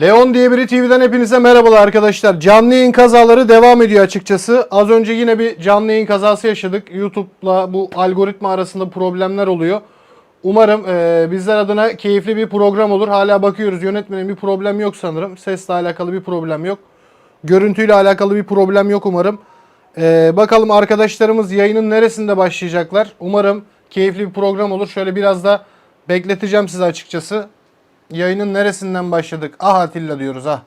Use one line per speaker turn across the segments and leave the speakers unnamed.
Leon diye biri TV'den hepinize merhabalar arkadaşlar. Canlı yayın kazaları devam ediyor açıkçası. Az önce yine bir canlı yayın kazası yaşadık. YouTube'la bu algoritma arasında problemler oluyor. Umarım e, bizler adına keyifli bir program olur. Hala bakıyoruz yönetmenin bir problem yok sanırım. Sesle alakalı bir problem yok. Görüntüyle alakalı bir problem yok umarım. E, bakalım arkadaşlarımız yayının neresinde başlayacaklar. Umarım keyifli bir program olur. Şöyle biraz da bekleteceğim size açıkçası. Yayının neresinden başladık? Ah Atilla diyoruz ah.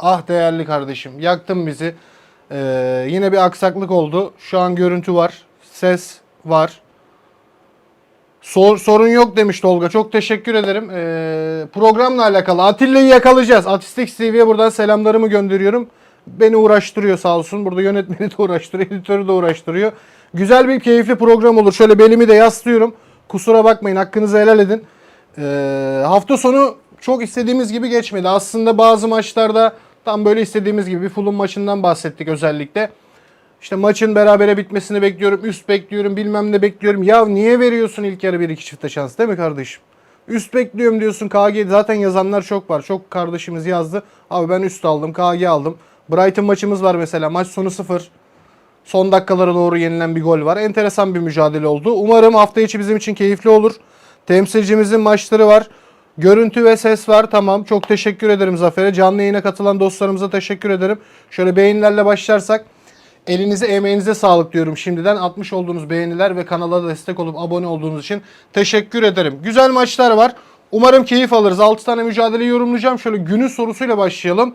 Ah değerli kardeşim yaktın bizi. Ee, yine bir aksaklık oldu. Şu an görüntü var. Ses var. Sor, sorun yok demiş Tolga. Çok teşekkür ederim. Ee, programla alakalı Atilla'yı yakalayacağız. Atistik TV'ye buradan selamlarımı gönderiyorum. Beni uğraştırıyor sağ olsun. Burada yönetmeni de uğraştırıyor, editörü de uğraştırıyor. Güzel bir keyifli program olur. Şöyle belimi de yaslıyorum. Kusura bakmayın hakkınızı helal edin. Ee, hafta sonu çok istediğimiz gibi geçmedi. Aslında bazı maçlarda tam böyle istediğimiz gibi bir Fulham maçından bahsettik özellikle. İşte maçın berabere bitmesini bekliyorum, üst bekliyorum, bilmem ne bekliyorum. Ya niye veriyorsun ilk yarı bir iki çifte şans değil mi kardeşim? Üst bekliyorum diyorsun KG zaten yazanlar çok var. Çok kardeşimiz yazdı. Abi ben üst aldım, KG aldım. Brighton maçımız var mesela. Maç sonu 0. Son dakikalara doğru yenilen bir gol var. Enteresan bir mücadele oldu. Umarım hafta içi bizim için keyifli olur. Temsilcimizin maçları var. Görüntü ve ses var. Tamam. Çok teşekkür ederim Zafer'e. Canlı yayına katılan dostlarımıza teşekkür ederim. Şöyle beğenilerle başlarsak. Elinize emeğinize sağlık diyorum şimdiden. Atmış olduğunuz beğeniler ve kanala destek olup abone olduğunuz için teşekkür ederim. Güzel maçlar var. Umarım keyif alırız. 6 tane mücadele yorumlayacağım. Şöyle günün sorusuyla başlayalım.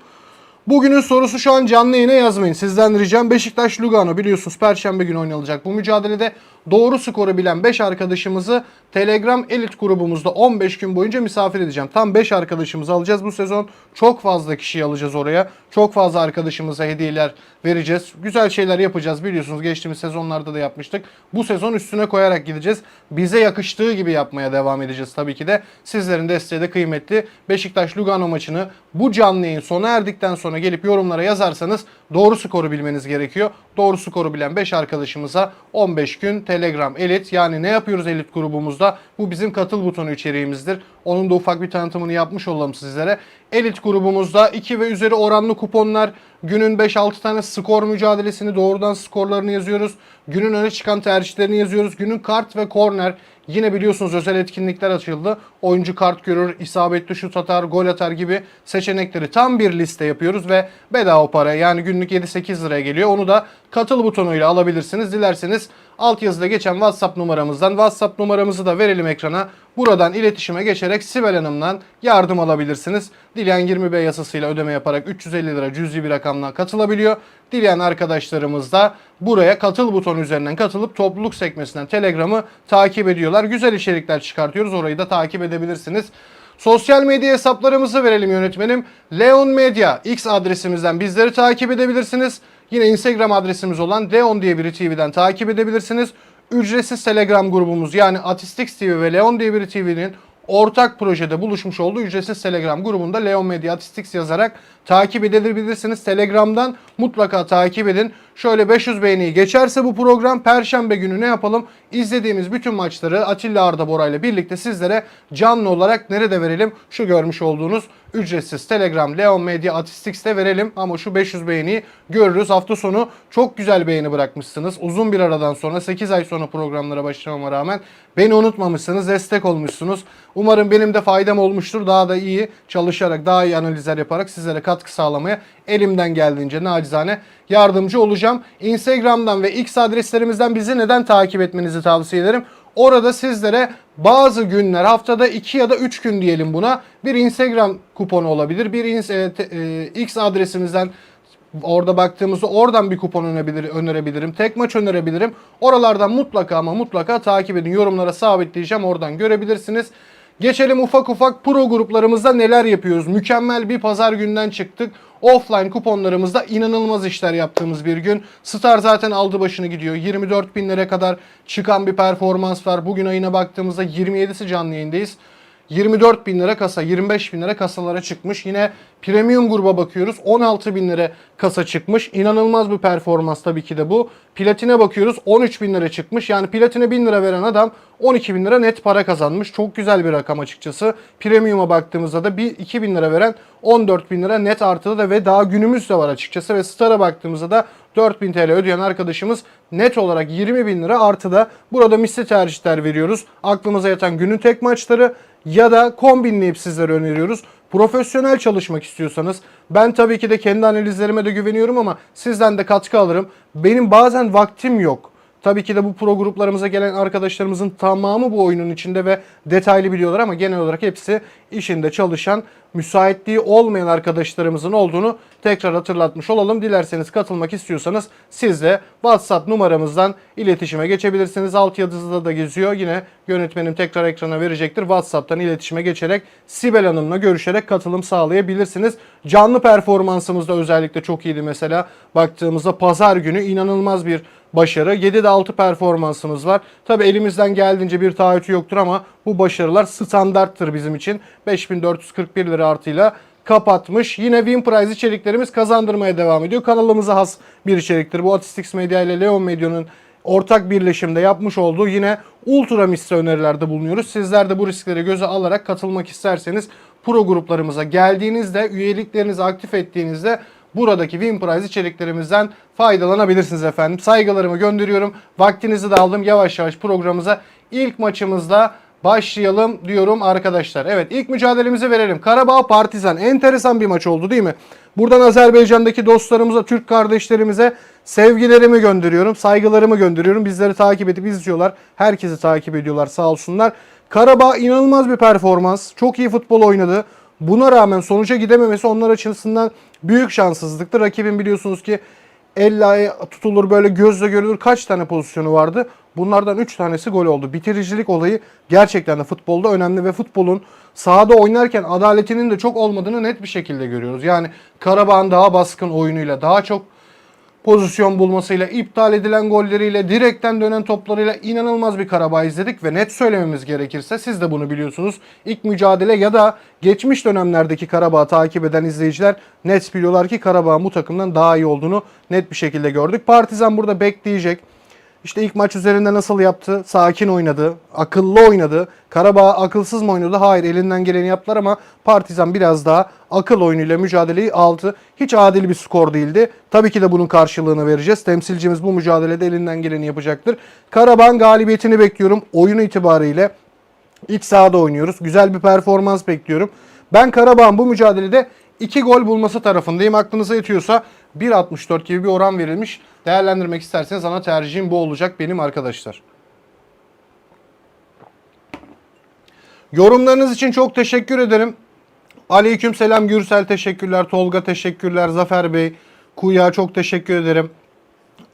Bugünün sorusu şu an canlı yayına yazmayın. Sizden ricam Beşiktaş Lugano biliyorsunuz Perşembe günü oynanacak. Bu mücadelede doğru skoru bilen 5 arkadaşımızı Telegram Elit grubumuzda 15 gün boyunca misafir edeceğim. Tam 5 arkadaşımızı alacağız bu sezon. Çok fazla kişiyi alacağız oraya. Çok fazla arkadaşımıza hediyeler vereceğiz. Güzel şeyler yapacağız biliyorsunuz. Geçtiğimiz sezonlarda da yapmıştık. Bu sezon üstüne koyarak gideceğiz. Bize yakıştığı gibi yapmaya devam edeceğiz tabii ki de. Sizlerin desteği de kıymetli. Beşiktaş Lugano maçını bu canlı yayın sona erdikten sonra gelip yorumlara yazarsanız doğru skoru bilmeniz gerekiyor. Doğru skoru bilen 5 arkadaşımıza 15 gün Telegram Elit yani ne yapıyoruz Elit grubumuzda? Bu bizim katıl butonu içeriğimizdir. Onun da ufak bir tanıtımını yapmış olalım sizlere. Elit grubumuzda 2 ve üzeri oranlı kuponlar, günün 5-6 tane skor mücadelesini doğrudan skorlarını yazıyoruz. Günün öne çıkan tercihlerini yazıyoruz. Günün kart ve korner Yine biliyorsunuz özel etkinlikler açıldı. Oyuncu kart görür, isabetli şut atar, gol atar gibi seçenekleri tam bir liste yapıyoruz ve bedava para yani günlük 7-8 liraya geliyor. Onu da katıl butonuyla alabilirsiniz. Dilerseniz altyazıda geçen WhatsApp numaramızdan WhatsApp numaramızı da verelim ekrana. Buradan iletişime geçerek Sibel Hanım'dan yardım alabilirsiniz. Dileyen 20B yasasıyla ödeme yaparak 350 lira cüzi bir rakamla katılabiliyor. Dileyen arkadaşlarımız da buraya katıl butonu üzerinden katılıp topluluk sekmesinden Telegram'ı takip ediyorlar. Güzel içerikler çıkartıyoruz. Orayı da takip edebilirsiniz. Sosyal medya hesaplarımızı verelim yönetmenim. Leon Medya X adresimizden bizleri takip edebilirsiniz. Yine Instagram adresimiz olan Leon diye biri TV'den takip edebilirsiniz. Ücretsiz Telegram grubumuz yani Atistix TV ve Leon diye biri TV'nin ortak projede buluşmuş olduğu ücretsiz Telegram grubunda Leon Media Atistix yazarak takip edebilirsiniz. Telegram'dan mutlaka takip edin. Şöyle 500 beğeniyi geçerse bu program Perşembe günü ne yapalım? İzlediğimiz bütün maçları Atilla Arda Bora ile birlikte sizlere canlı olarak nerede verelim? Şu görmüş olduğunuz ücretsiz Telegram Leon Media Atistix'te verelim. Ama şu 500 beğeniyi görürüz. Hafta sonu çok güzel beğeni bırakmışsınız. Uzun bir aradan sonra 8 ay sonra programlara başlamama rağmen beni unutmamışsınız. Destek olmuşsunuz. Umarım benim de faydam olmuştur. Daha da iyi çalışarak, daha iyi analizler yaparak sizlere katkı sağlamaya elimden geldiğince nacizane yardımcı olacağım. Instagram'dan ve X adreslerimizden bizi neden takip etmenizi tavsiye ederim. Orada sizlere bazı günler haftada 2 ya da 3 gün diyelim buna bir Instagram kuponu olabilir. Bir e, e, X adresimizden orada baktığımızda oradan bir kupon önebilir, önerebilirim. Tek maç önerebilirim. Oralardan mutlaka ama mutlaka takip edin. Yorumlara sabitleyeceğim. Oradan görebilirsiniz. Geçelim ufak ufak pro gruplarımızda neler yapıyoruz. Mükemmel bir pazar günden çıktık. Offline kuponlarımızda inanılmaz işler yaptığımız bir gün. Star zaten aldı başını gidiyor. 24 binlere kadar çıkan bir performans var. Bugün ayına baktığımızda 27'si canlı yayındayız. 24 bin lira kasa, 25 bin lira kasalara çıkmış. Yine premium gruba bakıyoruz. 16 bin lira kasa çıkmış. İnanılmaz bir performans tabii ki de bu. Platine bakıyoruz. 13 bin lira çıkmış. Yani platine 1000 lira veren adam 12 bin lira net para kazanmış. Çok güzel bir rakam açıkçası. Premium'a baktığımızda da bir 2 bin lira veren 14 bin lira net artıda da ve daha günümüz de var açıkçası. Ve Star'a baktığımızda da 4000 TL ödeyen arkadaşımız net olarak 20 bin lira artıda. Burada misli tercihler veriyoruz. Aklımıza yatan günün tek maçları ya da kombinleyip sizlere öneriyoruz. Profesyonel çalışmak istiyorsanız ben tabii ki de kendi analizlerime de güveniyorum ama sizden de katkı alırım. Benim bazen vaktim yok. Tabii ki de bu pro gruplarımıza gelen arkadaşlarımızın tamamı bu oyunun içinde ve detaylı biliyorlar ama genel olarak hepsi işinde çalışan, müsaitliği olmayan arkadaşlarımızın olduğunu tekrar hatırlatmış olalım. Dilerseniz katılmak istiyorsanız siz de WhatsApp numaramızdan iletişime geçebilirsiniz. Alt yazıda da geziyor. Yine yönetmenim tekrar ekrana verecektir. WhatsApp'tan iletişime geçerek Sibel Hanım'la görüşerek katılım sağlayabilirsiniz. Canlı performansımız da özellikle çok iyiydi mesela. Baktığımızda pazar günü inanılmaz bir başarı. 7'de 6 performansımız var. Tabi elimizden geldiğince bir taahhütü yoktur ama bu başarılar standarttır bizim için. 5441 lira artıyla kapatmış. Yine WinPrize içeriklerimiz kazandırmaya devam ediyor. Kanalımıza has bir içeriktir. Bu Atistix Media ile Leon Medya'nın ortak birleşimde yapmış olduğu yine ultra misse önerilerde bulunuyoruz. Sizler de bu riskleri göze alarak katılmak isterseniz pro gruplarımıza geldiğinizde, üyeliklerinizi aktif ettiğinizde buradaki WinPrize içeriklerimizden faydalanabilirsiniz efendim. Saygılarımı gönderiyorum. Vaktinizi de aldım. Yavaş yavaş programımıza ilk maçımızda başlayalım diyorum arkadaşlar. Evet ilk mücadelemizi verelim. Karabağ Partizan. Enteresan bir maç oldu değil mi? Buradan Azerbaycan'daki dostlarımıza, Türk kardeşlerimize sevgilerimi gönderiyorum. Saygılarımı gönderiyorum. Bizleri takip edip izliyorlar. Herkesi takip ediyorlar sağ olsunlar. Karabağ inanılmaz bir performans. Çok iyi futbol oynadı. Buna rağmen sonuca gidememesi onlar açısından büyük şanssızlıktı. Rakibin biliyorsunuz ki elle tutulur böyle gözle görülür kaç tane pozisyonu vardı. Bunlardan 3 tanesi gol oldu. Bitiricilik olayı gerçekten de futbolda önemli ve futbolun sahada oynarken adaletinin de çok olmadığını net bir şekilde görüyoruz. Yani Karabağ'ın daha baskın oyunuyla, daha çok pozisyon bulmasıyla, iptal edilen golleriyle, direkten dönen toplarıyla inanılmaz bir Karabağ izledik ve net söylememiz gerekirse siz de bunu biliyorsunuz. İlk mücadele ya da geçmiş dönemlerdeki Karabağ takip eden izleyiciler net biliyorlar ki Karabağ bu takımdan daha iyi olduğunu net bir şekilde gördük. Partizan burada bekleyecek. İşte ilk maç üzerinde nasıl yaptı? Sakin oynadı, akıllı oynadı. Karabağ akılsız mı oynadı? Hayır, elinden geleni yaptılar ama Partizan biraz daha akıl oyunuyla mücadeleyi aldı. Hiç adil bir skor değildi. Tabii ki de bunun karşılığını vereceğiz. Temsilcimiz bu mücadelede elinden geleni yapacaktır. Karabağ'ın galibiyetini bekliyorum. Oyunu itibariyle iç sahada oynuyoruz. Güzel bir performans bekliyorum. Ben Karabağ'ın bu mücadelede 2 gol bulması tarafındayım. Aklınıza yetiyorsa 1.64 gibi bir oran verilmiş. Değerlendirmek isterseniz ana tercihim bu olacak benim arkadaşlar. Yorumlarınız için çok teşekkür ederim. Aleyküm selam Gürsel teşekkürler. Tolga teşekkürler. Zafer Bey. Kuya çok teşekkür ederim.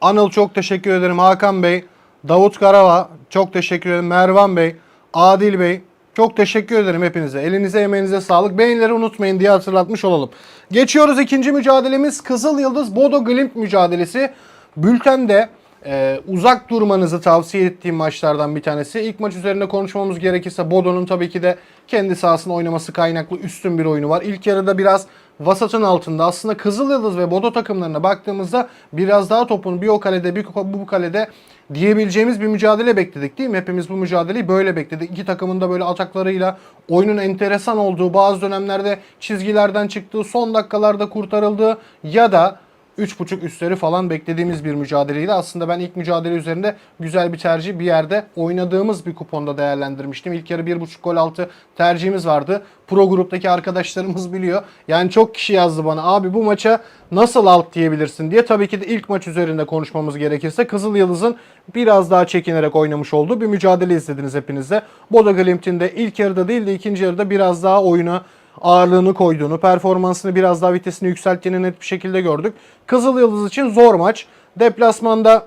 Anıl çok teşekkür ederim. Hakan Bey. Davut Karava çok teşekkür ederim. Mervan Bey. Adil Bey. Çok teşekkür ederim hepinize. Elinize emeğinize sağlık. Beğenileri unutmayın diye hatırlatmış olalım. Geçiyoruz ikinci mücadelemiz Kızıl Yıldız Bodo Glimt mücadelesi. Bültende e, uzak durmanızı tavsiye ettiğim maçlardan bir tanesi. İlk maç üzerinde konuşmamız gerekirse Bodo'nun tabii ki de kendi sahasında oynaması kaynaklı üstün bir oyunu var. İlk yarıda biraz vasatın altında. Aslında Kızıl Yıldız ve Bodo takımlarına baktığımızda biraz daha topun bir o kalede bir bu kalede diyebileceğimiz bir mücadele bekledik değil mi? Hepimiz bu mücadeleyi böyle bekledik. İki takımın da böyle ataklarıyla oyunun enteresan olduğu, bazı dönemlerde çizgilerden çıktığı, son dakikalarda kurtarıldığı ya da 3.5 üstleri falan beklediğimiz bir mücadeleydi. Aslında ben ilk mücadele üzerinde güzel bir tercih bir yerde oynadığımız bir kuponda değerlendirmiştim. İlk yarı 1.5 gol altı tercihimiz vardı. Pro gruptaki arkadaşlarımız biliyor. Yani çok kişi yazdı bana abi bu maça nasıl alt diyebilirsin diye. Tabii ki de ilk maç üzerinde konuşmamız gerekirse Kızıl Yıldız'ın biraz daha çekinerek oynamış olduğu bir mücadele izlediniz hepiniz de. Bodo Glimt'in de ilk yarıda değil de ikinci yarıda biraz daha oyuna ağırlığını koyduğunu, performansını biraz daha vitesini yükselttiğini net bir şekilde gördük. Kızıl Yıldız için zor maç. Deplasmanda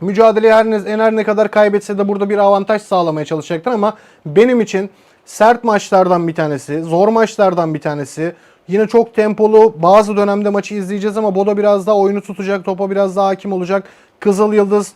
mücadeleyi her ne, her ne kadar kaybetse de burada bir avantaj sağlamaya çalışacaktır ama benim için sert maçlardan bir tanesi, zor maçlardan bir tanesi. Yine çok tempolu bazı dönemde maçı izleyeceğiz ama Bodo biraz daha oyunu tutacak, topa biraz daha hakim olacak. Kızıl Yıldız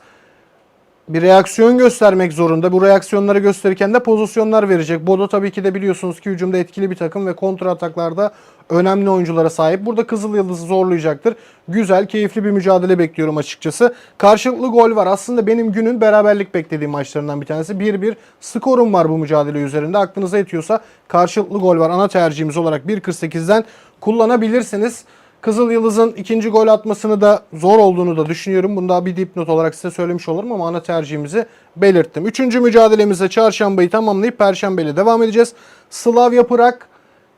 bir reaksiyon göstermek zorunda. Bu reaksiyonları gösterirken de pozisyonlar verecek. Bodo tabii ki de biliyorsunuz ki hücumda etkili bir takım ve kontra ataklarda önemli oyunculara sahip. Burada Kızıl Yıldız'ı zorlayacaktır. Güzel, keyifli bir mücadele bekliyorum açıkçası. Karşılıklı gol var. Aslında benim günün beraberlik beklediğim maçlarından bir tanesi. 1-1 skorum var bu mücadele üzerinde. Aklınıza yetiyorsa karşılıklı gol var. Ana tercihimiz olarak 1.48'den kullanabilirsiniz. Kızıl Yıldız'ın ikinci gol atmasını da zor olduğunu da düşünüyorum. Bunu daha bir dipnot olarak size söylemiş olurum ama ana tercihimizi belirttim. Üçüncü mücadelemize çarşambayı tamamlayıp perşembeyle devam edeceğiz. Slavia Prag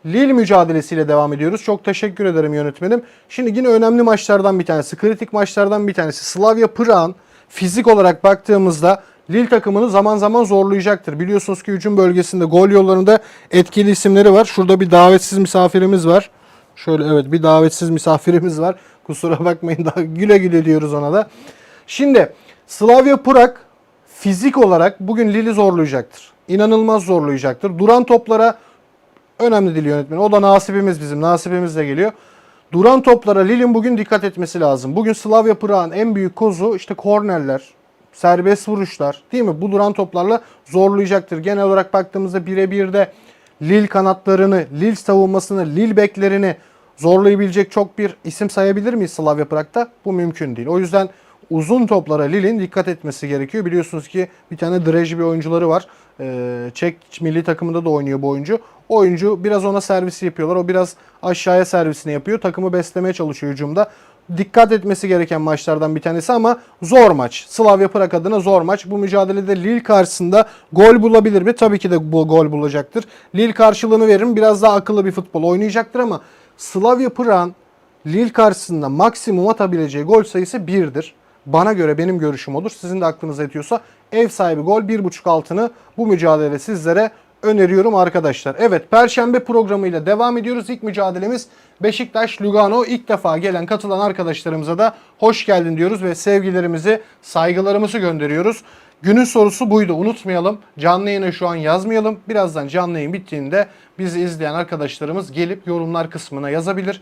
Lille mücadelesiyle devam ediyoruz. Çok teşekkür ederim yönetmenim. Şimdi yine önemli maçlardan bir tanesi, kritik maçlardan bir tanesi. Slavia Prag'ın fizik olarak baktığımızda Lille takımını zaman zaman zorlayacaktır. Biliyorsunuz ki hücum bölgesinde gol yollarında etkili isimleri var. Şurada bir davetsiz misafirimiz var. Şöyle evet bir davetsiz misafirimiz var. Kusura bakmayın daha güle güle diyoruz ona da. Şimdi Slavia Prag fizik olarak bugün Lille'i zorlayacaktır. İnanılmaz zorlayacaktır. Duran toplara önemli değil yönetmen. O da nasibimiz bizim. Nasibimiz de geliyor. Duran toplara Lille'in bugün dikkat etmesi lazım. Bugün Slavia Prag'ın en büyük kozu işte kornerler, serbest vuruşlar değil mi? Bu duran toplarla zorlayacaktır. Genel olarak baktığımızda birebir de Lille kanatlarını, Lille savunmasını, Lille beklerini zorlayabilecek çok bir isim sayabilir miyiz Slavia Prag'da? Bu mümkün değil. O yüzden uzun toplara Lille'in dikkat etmesi gerekiyor. Biliyorsunuz ki bir tane Drej bir oyuncuları var. Ee, Çek milli takımında da oynuyor bu oyuncu. Oyuncu biraz ona servisi yapıyorlar. O biraz aşağıya servisini yapıyor. Takımı beslemeye çalışıyor hücumda. Dikkat etmesi gereken maçlardan bir tanesi ama zor maç. Slavia Prag adına zor maç. Bu mücadelede Lille karşısında gol bulabilir mi? Tabii ki de bu gol bulacaktır. Lille karşılığını veririm. Biraz daha akıllı bir futbol oynayacaktır ama Slavia Prag'ın Lille karşısında maksimum atabileceği gol sayısı 1'dir. Bana göre benim görüşüm odur. Sizin de aklınıza yetiyorsa ev sahibi gol 1.5 altını bu mücadele sizlere öneriyorum arkadaşlar. Evet Perşembe programıyla devam ediyoruz. İlk mücadelemiz Beşiktaş Lugano. İlk defa gelen katılan arkadaşlarımıza da hoş geldin diyoruz ve sevgilerimizi, saygılarımızı gönderiyoruz. Günün sorusu buydu. Unutmayalım. Canlı yayına şu an yazmayalım. Birazdan canlı yayın bittiğinde bizi izleyen arkadaşlarımız gelip yorumlar kısmına yazabilir.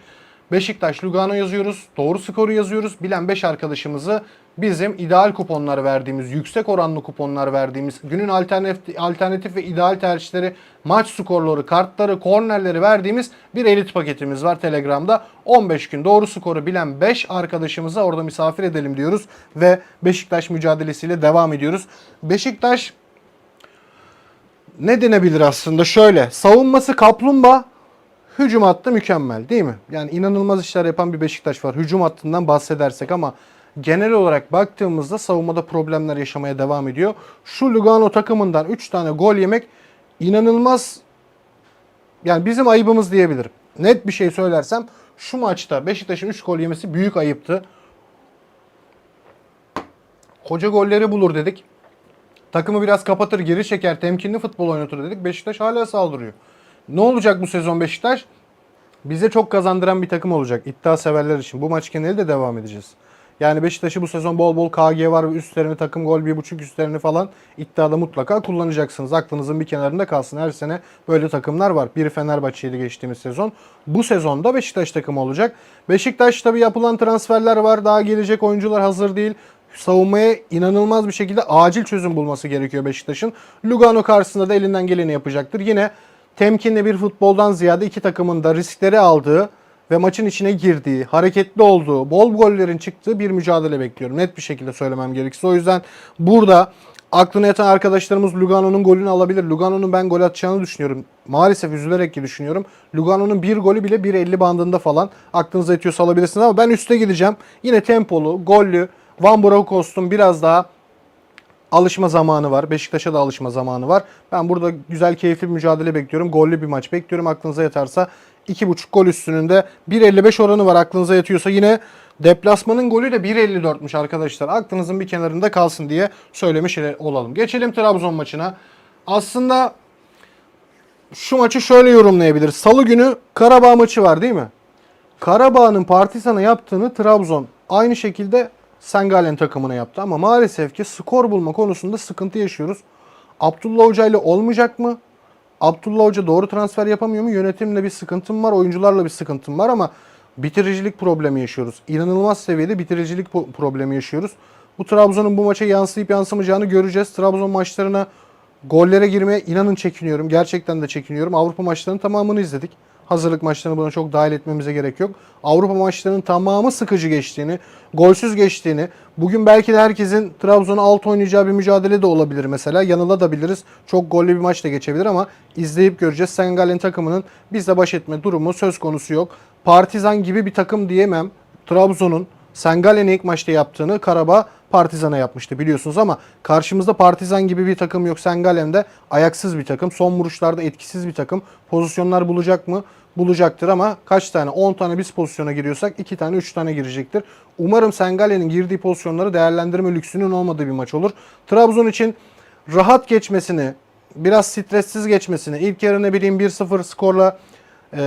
Beşiktaş Lugano yazıyoruz. Doğru skoru yazıyoruz. Bilen 5 arkadaşımızı bizim ideal kuponlar verdiğimiz, yüksek oranlı kuponlar verdiğimiz, günün alternatif, alternatif ve ideal tercihleri, maç skorları, kartları, kornerleri verdiğimiz bir elit paketimiz var Telegram'da. 15 gün doğru skoru bilen 5 arkadaşımızı orada misafir edelim diyoruz ve Beşiktaş mücadelesiyle devam ediyoruz. Beşiktaş ne denebilir aslında? Şöyle, savunması kaplumbağa, hücum hattı mükemmel değil mi? Yani inanılmaz işler yapan bir Beşiktaş var. Hücum hattından bahsedersek ama genel olarak baktığımızda savunmada problemler yaşamaya devam ediyor. Şu Lugano takımından 3 tane gol yemek inanılmaz yani bizim ayıbımız diyebilirim. Net bir şey söylersem şu maçta Beşiktaş'ın 3 gol yemesi büyük ayıptı. Hoca golleri bulur dedik. Takımı biraz kapatır, geri çeker, temkinli futbol oynatır dedik. Beşiktaş hala saldırıyor. Ne olacak bu sezon Beşiktaş? Bize çok kazandıran bir takım olacak iddia severler için. Bu maç geneli de devam edeceğiz. Yani Beşiktaş'ı bu sezon bol bol KG var ve üstlerini takım gol bir buçuk üstlerini falan iddiada mutlaka kullanacaksınız. Aklınızın bir kenarında kalsın. Her sene böyle takımlar var. Biri Fenerbahçe'ydi geçtiğimiz sezon. Bu sezonda Beşiktaş takımı olacak. Beşiktaş tabii yapılan transferler var. Daha gelecek oyuncular hazır değil. Savunmaya inanılmaz bir şekilde acil çözüm bulması gerekiyor Beşiktaş'ın. Lugano karşısında da elinden geleni yapacaktır. Yine temkinli bir futboldan ziyade iki takımın da riskleri aldığı ve maçın içine girdiği, hareketli olduğu, bol gollerin çıktığı bir mücadele bekliyorum. Net bir şekilde söylemem gerekirse. O yüzden burada aklına yatan arkadaşlarımız Lugano'nun golünü alabilir. Lugano'nun ben gol atacağını düşünüyorum. Maalesef üzülerek ki düşünüyorum. Lugano'nun bir golü bile 1.50 bandında falan. Aklınıza yetiyorsa alabilirsiniz ama ben üste gideceğim. Yine tempolu, gollü, Van Bronckhorst'un biraz daha alışma zamanı var. Beşiktaş'a da alışma zamanı var. Ben burada güzel keyifli bir mücadele bekliyorum. Gollü bir maç bekliyorum. Aklınıza yatarsa 2.5 gol üstününde 1.55 oranı var. Aklınıza yatıyorsa yine deplasmanın golü de 1.54'müş arkadaşlar. Aklınızın bir kenarında kalsın diye söylemiş olalım. Geçelim Trabzon maçına. Aslında şu maçı şöyle yorumlayabiliriz. Salı günü Karabağ maçı var değil mi? Karabağ'ın Partizan'a yaptığını Trabzon aynı şekilde Sengalen takımına yaptı ama maalesef ki skor bulma konusunda sıkıntı yaşıyoruz. Abdullah Hoca ile olmayacak mı? Abdullah Hoca doğru transfer yapamıyor mu? Yönetimle bir sıkıntım var, oyuncularla bir sıkıntım var ama bitiricilik problemi yaşıyoruz. İnanılmaz seviyede bitiricilik problemi yaşıyoruz. Bu Trabzon'un bu maça yansıyıp yansımayacağını göreceğiz. Trabzon maçlarına gollere girmeye inanın çekiniyorum. Gerçekten de çekiniyorum. Avrupa maçlarının tamamını izledik. Hazırlık maçlarını buna çok dahil etmemize gerek yok. Avrupa maçlarının tamamı sıkıcı geçtiğini, golsüz geçtiğini, bugün belki de herkesin Trabzon'a alt oynayacağı bir mücadele de olabilir mesela. Yanılabiliriz. Çok gollü bir maç da geçebilir ama izleyip göreceğiz. Sengal'in takımının bizle baş etme durumu söz konusu yok. Partizan gibi bir takım diyemem. Trabzon'un Sengalen'e ilk maçta yaptığını Karabağ Partizan'a yapmıştı biliyorsunuz ama karşımızda Partizan gibi bir takım yok. Sengalen de ayaksız bir takım. Son vuruşlarda etkisiz bir takım. Pozisyonlar bulacak mı? Bulacaktır ama kaç tane? 10 tane biz pozisyona giriyorsak 2 tane 3 tane girecektir. Umarım Sengalen'in girdiği pozisyonları değerlendirme lüksünün olmadığı bir maç olur. Trabzon için rahat geçmesini, biraz stressiz geçmesini, ilk yarı ne bileyim 1-0 skorla e,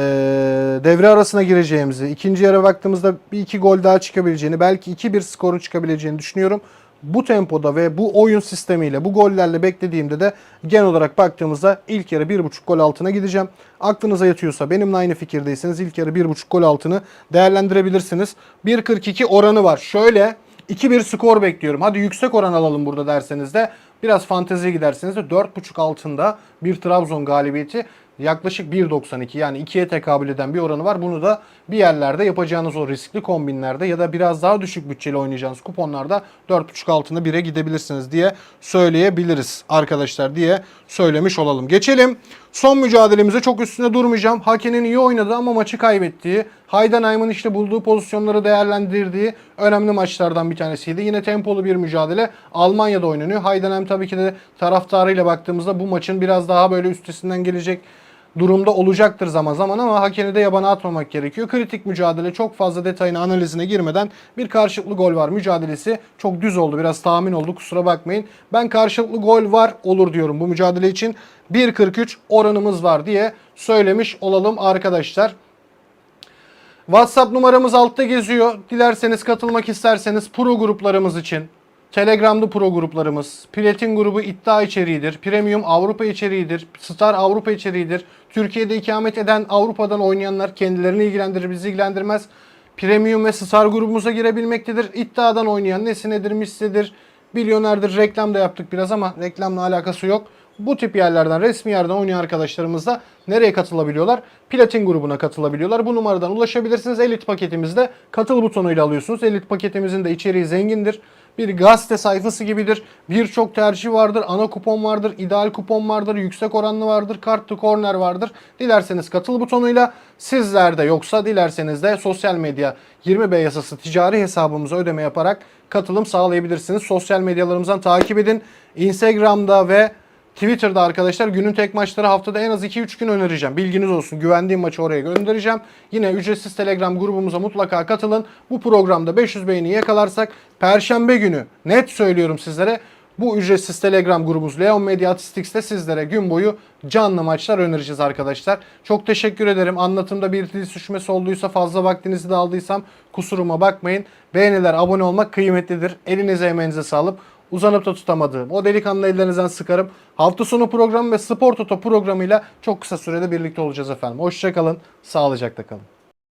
devre arasına gireceğimizi, ikinci yara baktığımızda bir iki gol daha çıkabileceğini, belki 2-1 skorun çıkabileceğini düşünüyorum. Bu tempoda ve bu oyun sistemiyle, bu gollerle beklediğimde de genel olarak baktığımızda ilk yarı 1.5 gol altına gideceğim. Aklınıza yatıyorsa benimle aynı fikirdeyseniz ilk yarı 1.5 gol altını değerlendirebilirsiniz. 1.42 oranı var. Şöyle 2-1 skor bekliyorum. Hadi yüksek oran alalım burada derseniz de biraz fanteziye giderseniz de 4.5 altında bir Trabzon galibiyeti yaklaşık 1.92 yani 2'ye tekabül eden bir oranı var. Bunu da bir yerlerde yapacağınız o riskli kombinlerde ya da biraz daha düşük bütçeli oynayacağınız kuponlarda 4.5 altında 1'e gidebilirsiniz diye söyleyebiliriz arkadaşlar diye söylemiş olalım. Geçelim son mücadelemize çok üstüne durmayacağım. Hakenin iyi oynadığı ama maçı kaybettiği, Heidenheim'ın işte bulduğu pozisyonları değerlendirdiği önemli maçlardan bir tanesiydi. Yine tempolu bir mücadele Almanya'da oynanıyor. Heidenheim tabii ki de taraftarıyla baktığımızda bu maçın biraz daha böyle üstesinden gelecek durumda olacaktır zaman zaman ama hakemi de yabana atmamak gerekiyor. Kritik mücadele çok fazla detayına analizine girmeden bir karşılıklı gol var mücadelesi. Çok düz oldu biraz tahmin oldu kusura bakmayın. Ben karşılıklı gol var olur diyorum bu mücadele için. 1.43 oranımız var diye söylemiş olalım arkadaşlar. WhatsApp numaramız altta geziyor. Dilerseniz katılmak isterseniz pro gruplarımız için Telegram'da pro gruplarımız, Platin grubu iddia içeriğidir, Premium Avrupa içeriğidir, Star Avrupa içeriğidir. Türkiye'de ikamet eden Avrupa'dan oynayanlar kendilerini ilgilendirir, bizi ilgilendirmez. Premium ve Star grubumuza girebilmektedir. İddiadan oynayan nesinedir, mislidir, milyonerdir. Reklam da yaptık biraz ama reklamla alakası yok. Bu tip yerlerden, resmi yerden oynayan arkadaşlarımız da nereye katılabiliyorlar? Platin grubuna katılabiliyorlar. Bu numaradan ulaşabilirsiniz. Elit paketimizde katıl butonuyla alıyorsunuz. Elit paketimizin de içeriği zengindir. Bir gazete sayfası gibidir. Birçok tercih vardır. Ana kupon vardır. ideal kupon vardır. Yüksek oranlı vardır. Kart to corner vardır. Dilerseniz katıl butonuyla sizler de yoksa dilerseniz de sosyal medya 20B yasası ticari hesabımıza ödeme yaparak katılım sağlayabilirsiniz. Sosyal medyalarımızdan takip edin. Instagram'da ve Twitter'da arkadaşlar günün tek maçları haftada en az 2-3 gün önereceğim. Bilginiz olsun. Güvendiğim maçı oraya göndereceğim. Yine ücretsiz Telegram grubumuza mutlaka katılın. Bu programda 500 beğeni yakalarsak Perşembe günü net söylüyorum sizlere bu ücretsiz Telegram grubumuz Leon Media Statistics'te sizlere gün boyu canlı maçlar önereceğiz arkadaşlar. Çok teşekkür ederim. Anlatımda bir dil süşmesi olduysa fazla vaktinizi de aldıysam kusuruma bakmayın. Beğeniler, abone olmak kıymetlidir. Elinize emeğinize sağlık uzanıp da tutamadığım o delikanlı ellerinizden sıkarım. Hafta sonu programı ve Spor Toto programıyla çok kısa sürede birlikte olacağız efendim. Hoşçakalın, sağlıcakla kalın.